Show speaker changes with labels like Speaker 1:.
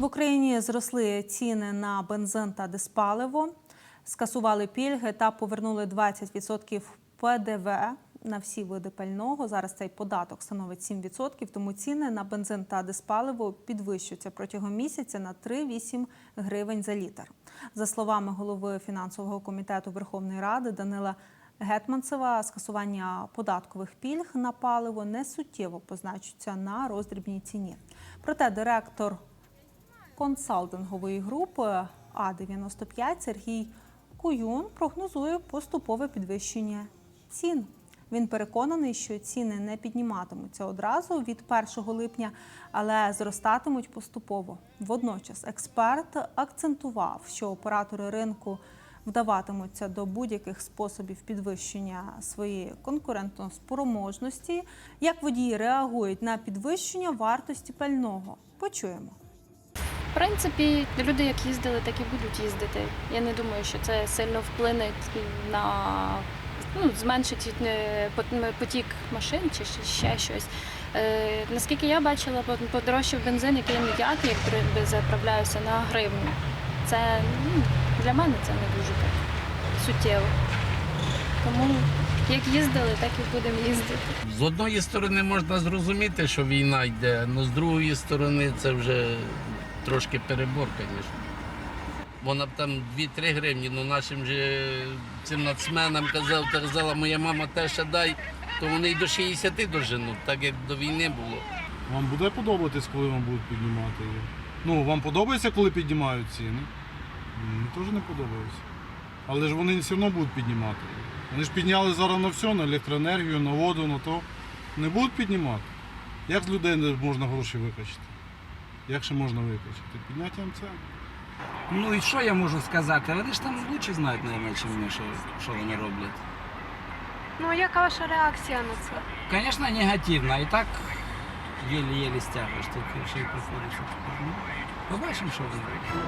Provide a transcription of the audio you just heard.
Speaker 1: В Україні зросли ціни на бензин та диспаливо, скасували пільги та повернули 20% ПДВ на всі види пального. Зараз цей податок становить 7%, тому ціни на бензин та диспаливо підвищуються протягом місяця на 3-8 гривень за літр. За словами голови фінансового комітету Верховної Ради Данила Гетманцева, скасування податкових пільг на паливо не суттєво позначиться на роздрібній ціні. Проте директор консалтингової групи А95 Сергій Куюн прогнозує поступове підвищення цін. Він переконаний, що ціни не підніматимуться одразу від 1 липня, але зростатимуть поступово. Водночас експерт акцентував, що оператори ринку вдаватимуться до будь-яких способів підвищення своєї конкурентоспроможності. Як водії реагують на підвищення вартості пального? Почуємо.
Speaker 2: Принципі, люди як їздили, так і будуть їздити. Я не думаю, що це сильно вплине на ну, зменшить е, потік машин чи ще- щось. Е, наскільки я бачила, по- подорожчав бензин, який я як при- заправляюся на гривню. Це ну, для мене це не дуже так суттєво. Тому як їздили, так і будемо їздити.
Speaker 3: З одної сторони можна зрозуміти, що війна йде, але з другої сторони це вже трошки перебор, звісно. Вона б там 2-3 гривні, ну нашим же цим нацменам казав, казала, моя мама те ще дай, то вони й до 60 доженуть, так як до війни було.
Speaker 4: Вам буде подобатись, коли вам будуть піднімати її? Ну, вам подобається, коли піднімають ціни? Мені теж не подобається. Але ж вони все одно будуть піднімати. Вони ж підняли зараз на все, на електроенергію, на воду, на то. Не будуть піднімати. Як з людей можна гроші викачати? Як ще можна виключити? Підняттям це.
Speaker 5: Ну і що я можу сказати? Вони ж там лучше знають, найменше мене, що, що вони роблять.
Speaker 6: Ну, а яка ваша реакція на це?
Speaker 5: Звісно, негативна. І так єлі-єлі стягуєш, тут ще й приходиш. Ну, побачимо, що буде.